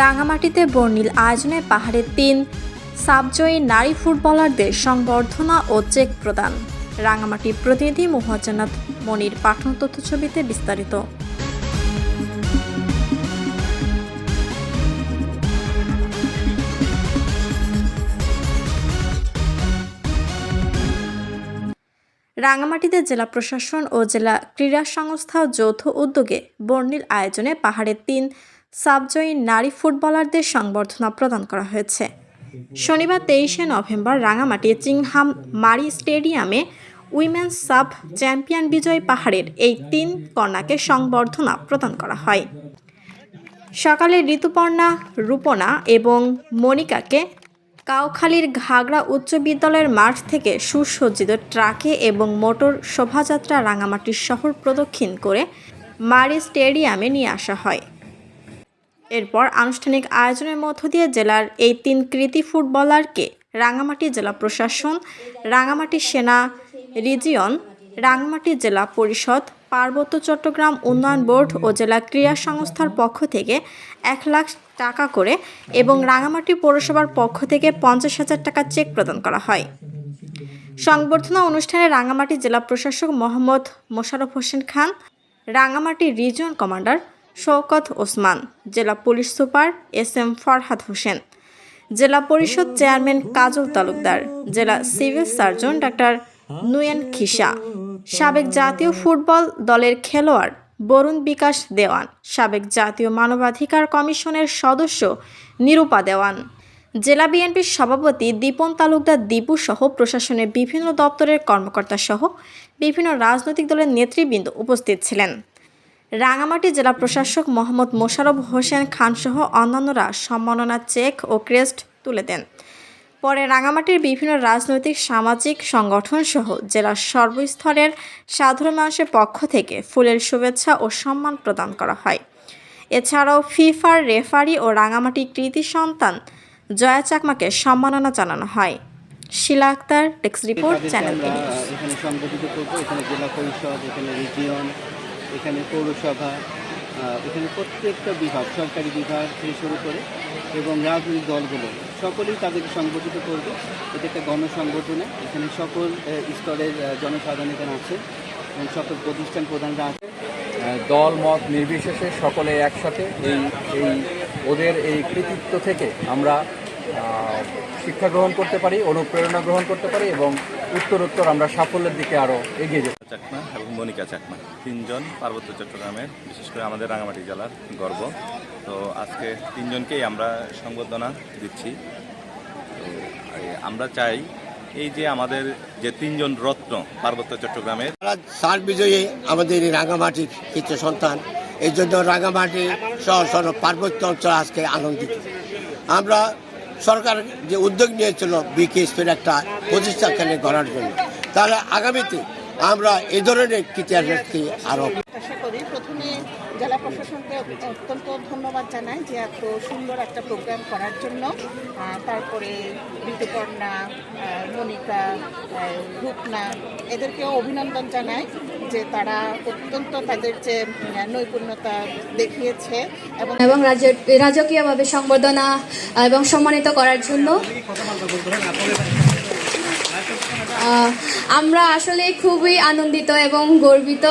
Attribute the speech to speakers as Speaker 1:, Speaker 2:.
Speaker 1: রাঙামাটিতে বর্ণিল আয়োজনে পাহাড়ের তিন সাবজয়ী নারী ফুটবলারদের সংবর্ধনা ও চেক প্রদান। রাঙামাটি প্রতিনিধি মোহাজ্জনাত মনির পাঠন তথ্য ছবিতে বিস্তারিত। রাঙামাটিতে জেলা প্রশাসন ও জেলা ক্রীড়া সংস্থা যৌথ উদ্যোগে বর্ণিল আয়োজনে পাহাড়ের তিন সাবজয়ী নারী ফুটবলারদের সংবর্ধনা প্রদান করা হয়েছে। শনিবার তেইশে নভেম্বর রাঙামাটি চিংহাম মারি স্টেডিয়ামে উইমেন্স সাব চ্যাম্পিয়ন বিজয় পাহাড়ের এই তিন কন্যাকে সংবর্ধনা প্রদান করা হয়। সকালে ঋতুপর্ণা, রূপনা এবং মনিকাকে কাউখালীর ঘাগড়া উচ্চ বিদ্যালয়ের মাঠ থেকে সুসজ্জিত ট্রাকে এবং মোটর শোভাযাত্রা রাঙামাটি শহর প্রদক্ষিণ করে মারি স্টেডিয়ামে নিয়ে আসা হয়। এরপর আনুষ্ঠানিক আয়োজনের মধ্য দিয়ে জেলার এই তিন কৃতি ফুটবলারকে রাঙামাটি জেলা প্রশাসন রাঙামাটি সেনা রিজিয়ন রাঙামাটি জেলা পরিষদ, পার্বত্য চট্টগ্রাম উন্নয়ন বোর্ড ও জেলা ক্রীড়া সংস্থার পক্ষ থেকে এক লাখ টাকা করে এবং রাঙামাটি পৌরসভার পক্ষ থেকে পঞ্চাশ হাজার টাকা চেক প্রদান করা হয়। সংবর্ধনা অনুষ্ঠানে রাঙামাটি জেলা প্রশাসক মোহাম্মদ মোশাররফ হোসেন খান রাঙামাটি রিজিয়ন কমান্ডার শওকত ওসমান, জেলা police super S M Farhad Hossain, জেলা পরিষদ চেয়ারম্যান কাজল তালুকদার, জেলা civil surgeon doctor Nuyen Khisa সাবেক জাতীয় ফুটবল দলের খেলোয়াড় বরুণ বিকাশ দেওয়ান, সাবেক জাতীয় মানবাধিকার কমিশনের সদস্য নিরূপা দেওয়ান। জেলা বিএনপির সভাপতি দীপন তালুকদার, দীপু সহ প্রশাসনের বিভিন্ন দপ্তরের কর্মকর্তা সহ বিভিন্ন রাজনৈতিক দলের নেতৃবৃন্দ উপস্থিত ছিলেন। রাঙামাটি জেলা প্রশাসক মোহাম্মদ মোশাররফ হোসেন খানসহ অন্যান্যরা সম্মাননা চেক ও ক্রেস্ট তুলে দেন। পরে রাঙামাটির বিভিন্ন রাজনৈতিক, সামাজিক সংগঠন সহ জেলার সর্বস্তরের সাধারণ মানুষের পক্ষ থেকে ফুলের শুভেচ্ছা ও সম্মান প্রদান করা হয়। এছাড়াও ফিফার রেফারি ও রাঙামাটি কৃতি সন্তান জয়া চাকমাকে সম্মাননা জানানো হয়। Shila Akter, desk report, channel
Speaker 2: এখানে সংগঠিত করব, এখানে জেলা পরিষদ, এখানে রিজিয়ন এখানে পৌরসভা এখানে প্রত্যেকটা বিভাগ, সরকারি বিভাগ থেকে শুরু করে এবং রাজনৈতিক দলগুলো, সকলেই তাদেরকে সংগঠিত করবে। এটা একটা গণসংগঠনে, এখানে সকল স্তরের জনসাধারণ এখানে আছে এবং সকল প্রতিষ্ঠান প্রধানরা আছে।
Speaker 3: দল, মত নির্বিশেষে সকলে একসাথে এই এই, ওদের এই কৃতিত্ব থেকে আমরা শিক্ষা গ্রহণ করতে পারি, অনুপ্রেরণা গ্রহণ করতে পারি এবং উত্তরোত্তর আমরা সাফল্যের দিকে আরও এগিয়ে যেতে
Speaker 4: চাকমা এবং মনিকা চাকমা তিনজন পার্বত্য চট্টগ্রামের বিশেষ করে আমাদের রাঙামাটি জেলার গর্ব। তো আজকে তিনজনকেই আমরা সংবর্ধনা দিচ্ছি। তো আমরা চাই এই যে আমাদের যে তিনজন রত্ন পার্বত্য চট্টগ্রামের।
Speaker 5: তারা সার বিজয়ী আমাদের এই রাঙামাটির কিছু সন্তান। এই জন্য রাঙামাটি সহ সহ পার্বত্য অঞ্চল আজকে আনন্দিত। আমরা সরকার যে উদ্যোগ নিয়েছিল বিকেএসপির একটা প্রতিষ্ঠানখানে গড়ার জন্য। তাহলে আগামীতে আমরা এ ধরনের কৃতিয়াসী
Speaker 6: আরও করি প্রথমে জেলা প্রশাসনকে অত্যন্ত ধন্যবাদ জানাই যে এত সুন্দর একটা প্রোগ্রাম করার জন্য। তারপরে ঋতুপর্ণা মনিকা রূপনা, এদেরকেও অভিনন্দন জানাই। যে তারা অত্যন্ত তাদের যে নৈপুণ্যতা দেখিয়েছে এবং
Speaker 7: রাজকীয়ভাবে সংবর্ধনা এবং সম্মানিত করার জন্য আমরা আসলে খুবই আনন্দিত এবং গর্বিত।